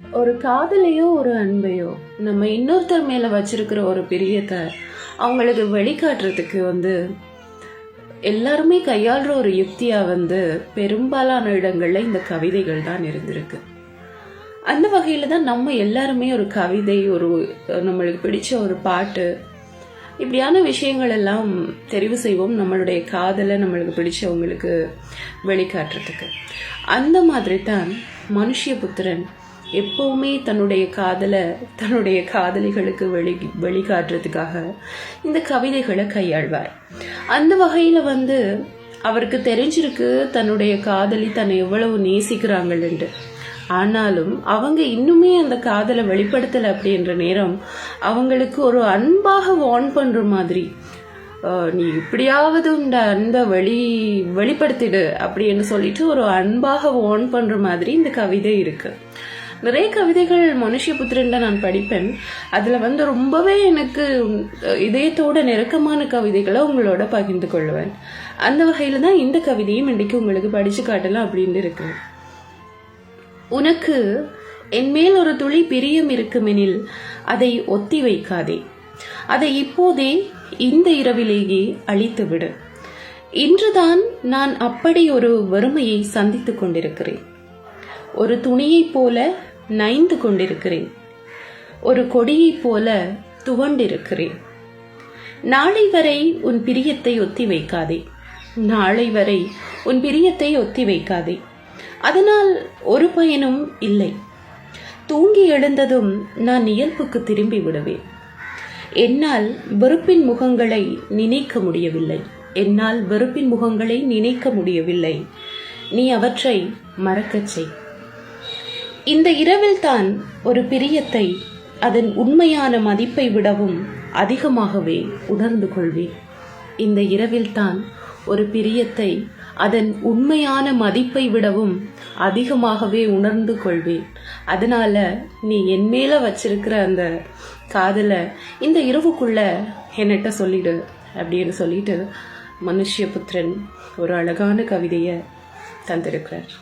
ஒரு காதலையோ ஒரு அன்பையோ நம்ம இன்னொருத்தர் மேல வச்சிருக்கிற ஒரு பிரியத்தை அவங்களுக்கு வெளிக்காட்டுறதுக்கு வந்து எல்லாருமே கையாளுற ஒரு யுக்தியா வந்து பெரும்பாலான இடங்கள்ல இந்த கவிதைகள் தான் இருந்திருக்கு. அந்த வகையில தான் நம்ம எல்லாருமே ஒரு கவிதை ஒரு நம்மளுக்கு பிடிச்ச ஒரு பாட்டு இப்படியான விஷயங்கள் எல்லாம் தெரிவு செய்வோம். நம்மளுடைய காதலை நம்மளுக்கு பிடிச்சவங்களுக்கு வெளிக்காட்டுறதுக்கு. அந்த மாதிரி தான் மனுஷிய புத்திரன் எப்பவுமே தன்னுடைய காதலை தன்னுடைய காதலிகளுக்கு வெளி வெளிக்காட்டுறதுக்காக இந்த கவிதைகளை கையாள்வார். அந்த வகையில் வந்து அவருக்கு தெரிஞ்சிருக்கு தன்னுடைய காதலி தன்னை எவ்வளவு நேசிக்கிறாங்கள்ன்ட்டு ஆனாலும் அவங்க இன்னுமே அந்த காதலை வெளிப்படுத்தலை அப்படின்ற நேரம் அவங்களுக்கு ஒரு அன்பாக வார்ன் பண்ணுற மாதிரி நீ இப்படியாவது இந்த அன்பை வெளி வெளிப்படுத்திடு அப்படின்னு சொல்லிட்டு ஒரு அன்பாக வார்ன் பண்ணுற மாதிரி இந்த கவிதை இருக்குது நிறைய கவிதைகள் மனுஷபுத்திரன்ல நான் படிப்பேன். அதில் வந்து ரொம்பவே எனக்கு இதயத்தோட நெருக்கமான கவிதைகளை உங்களோட பகிர்ந்து கொள்வேன். அந்த வகையில் தான் இந்த கவிதையும் இன்றைக்கு உங்களுக்கு படித்து காட்டலாம் அப்படின்னு இருக்கிறேன். உனக்கு என் மேல் ஒரு துளி பிரியம் இருக்குமெனில் அதை ஒத்தி வைக்காதே. அதை இப்போதே இந்த இரவிலேயே அழித்து விடு. இன்றுதான் நான் அப்படி ஒரு வறுமையை சந்தித்துக் கொண்டிருக்கிறேன். ஒரு துணியைப் போல நைந்து கொண்டிருக்கிறேன். ஒரு கொடியைப் போல துவண்டிருக்கிறேன். நாளை வரை உன் பிரியத்தை ஒத்தி வைக்காதே. நாளை வரை உன் பிரியத்தை ஒத்தி வைக்காதே. அதனால் ஒரு பயனும் இல்லை. தூங்கி எழுந்ததும் நான் இயல்புக்கு திரும்பி விடுவேன். என்னால் வெறுப்பின் முகங்களை நினைக்க முடியவில்லை. என்னால் வெறுப்பின் முகங்களை நினைக்க முடியவில்லை. நீ அவற்றை மறக்கச் செய். இந்த இரவில்தான் ஒரு பிரியத்தை அதன் உண்மையான மதிப்பை விடவும் அதிகமாகவே உணர்ந்து கொள்வேன். இந்த இரவில்தான் ஒரு பிரியத்தை அதன் உண்மையான மதிப்பை விடவும் அதிகமாகவே உணர்ந்து கொள்வேன். அதனால் நீ என் மேலே வச்சிருக்கிற அந்த காதலை இந்த இரவுக்குள்ள என்னட்ட சொல்லிடு அப்படின்னு சொல்லிட்டு மனுஷ்யபுத்திரன் ஒரு அழகான கவிதையை தந்திருக்கிறார்.